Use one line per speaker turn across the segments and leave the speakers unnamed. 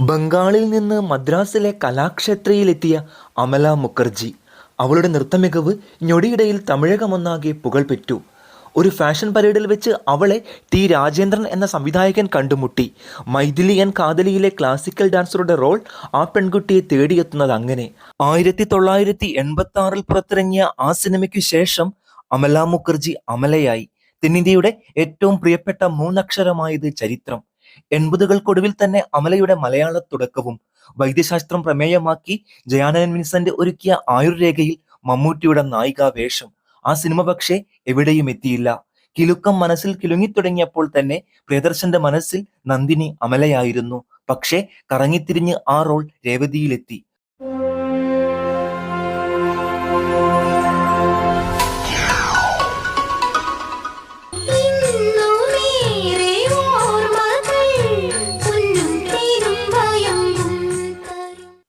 ബംഗാളിൽ നിന്ന് മദ്രാസിലെ കലാക്ഷേത്രയിലെത്തിയ അമല മുഖർജി. അവളുടെ നൃത്തമികവ് ഞൊടിയിടയിൽ തമിഴകമൊന്നാകെ പുകൾപെറ്റു ഒരു ഫാഷൻ പരേഡിൽ വെച്ച് അവളെ ടി രാജേന്ദ്രൻ എന്ന സംവിധായകൻ കണ്ടുമുട്ടി. മൈഥിലി ആൻഡ് കാതലിയിലെ ക്ലാസിക്കൽ ഡാൻസറുടെ റോൾ ആ പെൺകുട്ടിയെ തേടിയെത്തുന്നത് അങ്ങനെ. ആയിരത്തി തൊള്ളായിരത്തി എൺപത്തി ആറിൽ പുറത്തിറങ്ങിയ ആ സിനിമയ്ക്ക് ശേഷം അമല മുഖർജി അമലയായി. തെന്നിന്ത്യയുടെ ഏറ്റവും പ്രിയപ്പെട്ട മൂന്നക്ഷരമായത് ചരിത്രം. എൺപതുകൾക്കൊടുവിൽ തന്നെ അമലയുടെ മലയാള തുടക്കവും വൈദ്യശാസ്ത്രം പ്രമേയമാക്കി ജയാനന്ദൻ വിൻസന്റ് ഒരുക്കിയ ആയുർരേഖയിൽ മമ്മൂട്ടിയുടെ നായികാ വേഷം ആ സിനിമ പക്ഷേ എവിടെയും എത്തിയില്ല. കിലുക്കം മനസ്സിൽ കിലുങ്ങിത്തുടങ്ങിയപ്പോൾ തന്നെ പ്രിയദർശന്റെ മനസ്സിൽ നന്ദിനി അമലയായിരുന്നു. പക്ഷേ കറങ്ങിത്തിരിഞ്ഞ് ആ റോൾ രേവതിയിലെത്തി.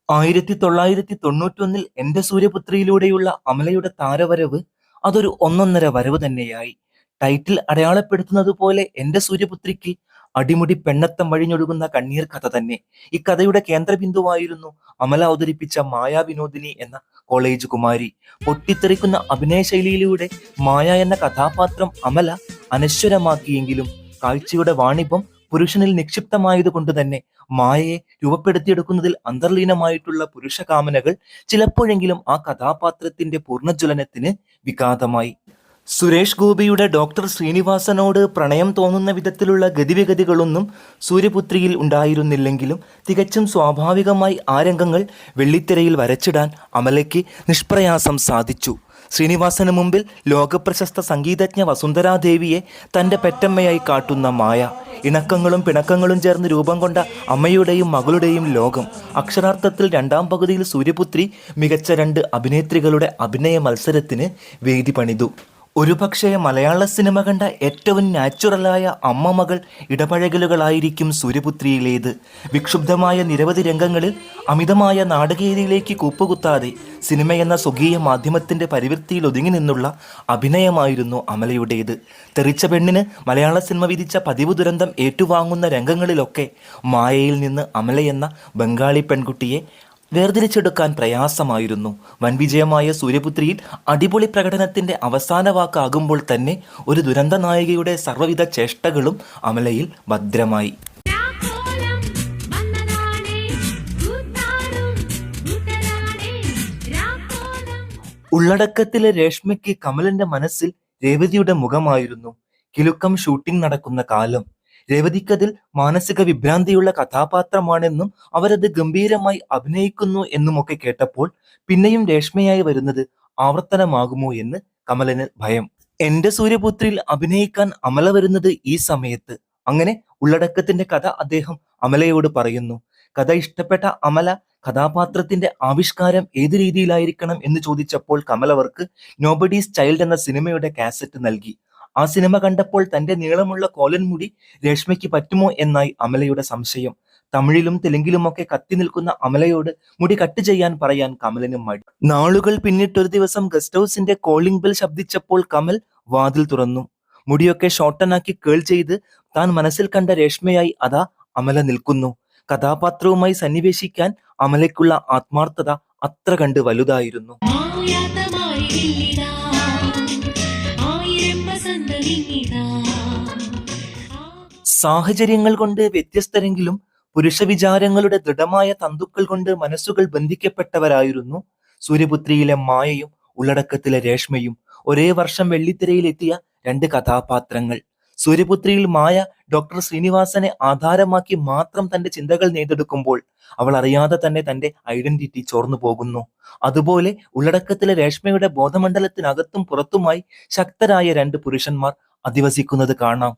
ആയിരത്തി തൊള്ളായിരത്തി തൊണ്ണൂറ്റൊന്നിൽ എന്റെ സൂര്യപുത്രിയിലൂടെയുള്ള അമലയുടെ താരവരവ് അതൊരു ഒന്നൊന്നര വരവ് തന്നെയായി. ടൈറ്റിൽ അടയാളപ്പെടുത്തുന്നത് പോലെ എന്റെ സൂര്യപുത്രിക്ക് അടിമുടി പെണ്ണത്തം വഴിഞ്ഞൊഴുകുന്ന കണ്ണീർ കഥ തന്നെ. ഈ കഥയുടെ കേന്ദ്രബിന്ദുവായിരുന്നു അമല അവതരിപ്പിച്ച മായാ വിനോദിനി എന്ന കോളേജ് കുമാരി. പൊട്ടിത്തെറിക്കുന്ന അഭിനയ ശൈലിയിലൂടെ മായ എന്ന കഥാപാത്രം അമല അനശ്വരമാക്കിയെങ്കിലും കാഴ്ചയുടെ വാണിഭം പുരുഷനിൽ നിക്ഷിപ്തമായതുകൊണ്ട് തന്നെ മായയെ രൂപപ്പെടുത്തിയെടുക്കുന്നതിൽ അന്തർലീനമായിട്ടുള്ള പുരുഷകാമനകൾ ചിലപ്പോഴെങ്കിലും ആ കഥാപാത്രത്തിന്റെ പൂർണജ്വലനത്തിന് വിഘാതമായി. സുരേഷ് ഗോപിയുടെ ഡോക്ടർ ശ്രീനിവാസനോട് പ്രണയം തോന്നുന്ന വിധത്തിലുള്ള ഗതിവിഗതികളൊന്നും സൂര്യപുത്രിയിൽ ഉണ്ടായിരുന്നില്ലെങ്കിലും തികച്ചും സ്വാഭാവികമായി ആ രംഗങ്ങൾ വെള്ളിത്തിരയിൽ വരച്ചിടാൻ അമലയ്ക്ക് നിഷ്പ്രയാസം സാധിച്ചു. ശ്രീനിവാസന് മുമ്പിൽ ലോകപ്രശസ്ത സംഗീതജ്ഞ വസുന്ധരാദേവിയെ തന്റെ പെറ്റമ്മയായി കാട്ടുന്ന മായ ഇണക്കങ്ങളും പിണക്കങ്ങളും ചേർന്ന് രൂപം കൊണ്ട അമ്മയുടെയും മകളുടെയും ലോകം. അക്ഷരാർത്ഥത്തിൽ രണ്ടാം പകുതിയിൽ സൂര്യപുത്രി മികച്ച രണ്ട് അഭിനേത്രികളുടെ അഭിനയ മത്സരത്തിന് വേദി പണിതു. ഒരുപക്ഷെ മലയാള സിനിമ കണ്ട ഏറ്റവും നാച്ചുറലായ അമ്മ മകൾ ഇടപഴകലുകളായിരിക്കും സൂര്യപുത്രിയിലേത്. വിക്ഷുബ്ധമായ നിരവധി രംഗങ്ങളിൽ അമിതമായ നാടകീയതയിലേക്ക് കൂപ്പുകുത്താതെ സിനിമയെന്ന സ്വകീയ മാധ്യമത്തിന്റെ പരിവൃത്തിയിൽ ഒതുങ്ങി നിന്നുള്ള അഭിനയമായിരുന്നു അമലയുടേത്. തെറിച്ച പെണ്ണിന് മലയാള സിനിമ വിധിച്ച പതിവ് ദുരന്തം ഏറ്റുവാങ്ങുന്ന രംഗങ്ങളിലൊക്കെ മായയിൽ നിന്ന് അമലയെന്ന ബംഗാളി പെൺകുട്ടിയെ വേർതിരിച്ചെടുക്കാൻ പ്രയാസമായിരുന്നു. വൻവിജയമായ സൂര്യപുത്രിയിൽ അടിപൊളി പ്രകടനത്തിന്റെ അവസാന വാക്കാകുമ്പോൾ തന്നെ ഒരു ദുരന്ത നായികയുടെ സർവവിധ ചേഷ്ടകളും അമലയിൽ ഭദ്രമായി. ഉള്ളടക്കത്തിലെ രേഷ്മയ്ക്ക് കമലന്റെ മനസ്സിൽ രേവതിയുടെ മുഖമായിരുന്നു. കിലുക്കം ഷൂട്ടിംഗ് നടക്കുന്ന കാലം. രേവതിക്കതിൽ മാനസിക വിഭ്രാന്തിയുള്ള കഥാപാത്രമാണെന്നും അവരത് ഗംഭീരമായി അഭിനയിക്കുന്നു എന്നുമൊക്കെ കേട്ടപ്പോൾ പിന്നെയും രേഷ്മയായി വരുന്നത് ആവർത്തനമാകുമോ എന്ന് കമലന് ഭയം. എന്റെ സൂര്യപുത്രിയിൽ അഭിനയിക്കാൻ അമല വരുന്നത് ഈ സമയത്ത് അങ്ങനെ ഉള്ളടക്കത്തിന്റെ കഥ അദ്ദേഹം അമലയോട് പറയുന്നു. കഥ ഇഷ്ടപ്പെട്ട അമല കഥാപാത്രത്തിന്റെ ആവിഷ്കാരം ഏത് രീതിയിലായിരിക്കണം? എന്ന് ചോദിച്ചപ്പോൾ കമലവർക്ക് നോബഡീസ് ചൈൽഡ് എന്ന സിനിമയുടെ കാസറ്റ് നൽകി. ആ സിനിമ കണ്ടപ്പോൾ തന്റെ നീളമുള്ള കോലൻ മുടി രേഷ്മയ്ക്ക് പറ്റുമോ എന്നായി അമലയുടെ സംശയം. തമിഴിലും തെലുങ്കിലുമൊക്കെ കത്തി നിൽക്കുന്ന അമലയോട് മുടി കട്ട് ചെയ്യാൻ പറയാൻ കമലിനും മടി. നാളുകൾ പിന്നിട്ടൊരു ദിവസം ഗസ്റ്റ് ഹൗസിന്റെ കോളിംഗ് ബെൽ ശബ്ദിച്ചപ്പോൾ കമൽ വാതിൽ തുറന്നു. മുടിയൊക്കെ ഷോർട്ടനാക്കി കേൾ ചെയ്ത് താൻ മനസ്സിൽ കണ്ട രേഷ്മയായി അതാ അമല നിൽക്കുന്നു. കഥാപാത്രവുമായി സന്നിവേശിക്കാൻ അമലയ്ക്കുള്ള ആത്മാർത്ഥത അത്ര കണ്ട് വലുതായിരുന്നു. സാഹചര്യങ്ങൾ കൊണ്ട് വ്യത്യസ്തരെങ്കിലും പുരുഷ വിചാരങ്ങളുടെ ദൃഢമായ തന്തുക്കൾ കൊണ്ട് മനസ്സുകൾ ബന്ധിക്കപ്പെട്ടവരായിരുന്നു. സൂര്യപുത്രിയിലെ മായയും ഉള്ളടക്കത്തിലെ രേഷ്മയും. ഒരേ വർഷം വെള്ളിത്തിരയിലെത്തിയ രണ്ട് കഥാപാത്രങ്ങൾ. സൂര്യപുത്രിയിൽ മായ ഡോക്ടർ ശ്രീനിവാസനെ ആധാരമാക്കി മാത്രം തന്റെ ചിന്തകൾ നെയ്തെടുക്കുമ്പോൾ അവൾ അറിയാതെ തന്നെ തന്റെ ഐഡന്റിറ്റി ചോർന്നു പോകുന്നു. അതുപോലെ ഉള്ളടക്കത്തിലെ രേഷ്മയുടെ ബോധമണ്ഡലത്തിനകത്തും പുറത്തുമായി ശക്തരായ രണ്ട് പുരുഷന്മാർ അധിവസിക്കുന്നത് കാണാം.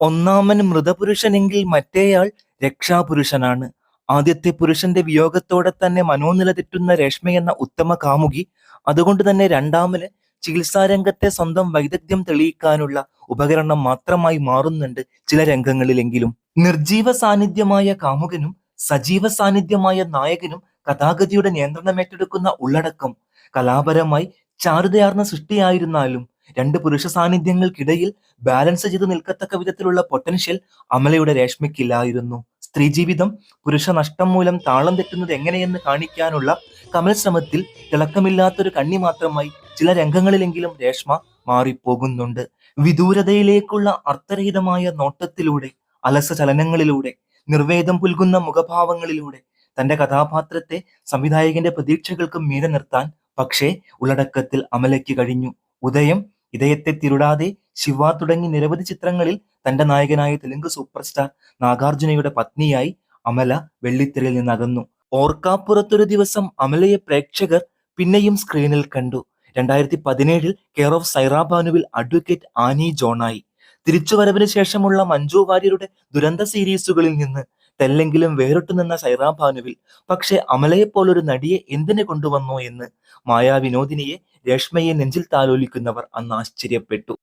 ഒന്നാമൻ മൃതപുരുഷനെങ്കിൽ മറ്റേയാൾ രക്ഷാപുരുഷനാണ്. ആദ്യത്തെ പുരുഷന്റെ വിയോഗത്തോടെ തന്നെ മനോനില തെറ്റുന്ന രേഷ്മയെന്ന ഉത്തമ കാമുകി അതുകൊണ്ട് തന്നെ രണ്ടാമന് ചികിത്സാരംഗത്തെ സ്വന്തം വൈദഗ്ധ്യം തെളിയിക്കാനുള്ള ഉപകരണം മാത്രമായി മാറുന്നുണ്ട് ചില രംഗങ്ങളിലെങ്കിലും. നിർജീവ സാന്നിധ്യമായ കാമുകനും സജീവ സാന്നിധ്യമായ നായകനും കഥാഗതിയുടെ നിയന്ത്രണം ഏറ്റെടുക്കുന്ന ഉള്ളടക്കം കലാപരമായി ചാരുതയാർന്ന സൃഷ്ടിയായിരുന്നാലും രണ്ട് പുരുഷ സാന്നിധ്യങ്ങൾക്കിടയിൽ ബാലൻസ് ചെയ്ത് നിൽക്കത്തക്ക വിധത്തിലുള്ള പൊട്ടൻഷ്യൽ അമലയുടെ രേഷ്മയ്ക്കില്ലായിരുന്നു. സ്ത്രീ ജീവിതം പുരുഷ നഷ്ടം മൂലം താളം തെറ്റുന്നത് എങ്ങനെയെന്ന് കാണിക്കാനുള്ള കമൽ ശ്രമത്തിൽ തിളക്കമില്ലാത്തൊരു കണ്ണി മാത്രമായി ചില രംഗങ്ങളിലെങ്കിലും രേഷ്മ മാറിപ്പോകുന്നുണ്ട്. വിദൂരതയിലേക്കുള്ള അർത്ഥരഹിതമായ നോട്ടത്തിലൂടെ അലസ ചലനങ്ങളിലൂടെ നിർവേദം പുൽകുന്ന മുഖഭാവങ്ങളിലൂടെ തന്റെ കഥാപാത്രത്തെ സംവിധായകന്റെ പ്രതീക്ഷകൾക്കും മീതെ നിർത്താൻ പക്ഷേ ഉള്ളടക്കത്തിൽ അമലയ്ക്ക് കഴിഞ്ഞു. ഉദയം ഇതയത്തെ തിരുടാതെ ശിവ തുടങ്ങി നിരവധി ചിത്രങ്ങളിൽ തന്റെ നായകനായ തെലുങ്ക് സൂപ്പർ സ്റ്റാർ നാഗാർജുനയുടെ പത്നിയായി അമല വെള്ളിത്തിരയിൽ നിന്നകന്നു. ഓർക്കാപ്പുറത്തൊരു ദിവസം അമലയെ പ്രേക്ഷകർ പിന്നെയും സ്ക്രീനിൽ കണ്ടു. രണ്ടായിരത്തി പതിനേഴിൽ കെയർ ഓഫ് സൈറാബാനുവിൽ അഡ്വക്കേറ്റ് ആനി ജോണായി. തിരിച്ചുവരവിന് ശേഷമുള്ള മഞ്ജു വാര്യരുടെ ദുരന്ത സീരീസുകളിൽ നിന്ന് തെല്ലെങ്കിലും വേറിട്ടു നിന്ന സൈറാബാനുവിൽ പക്ഷെ അമലയെപ്പോലൊരു നടിയെ എന്തിനു കൊണ്ടുവന്നോ എന്ന് മായാ വിനോദിനിയെ രേഷ്മയെ നെഞ്ചിൽ താലോലിക്കുന്നവർ അന്ന് ആശ്ചര്യപ്പെട്ടു.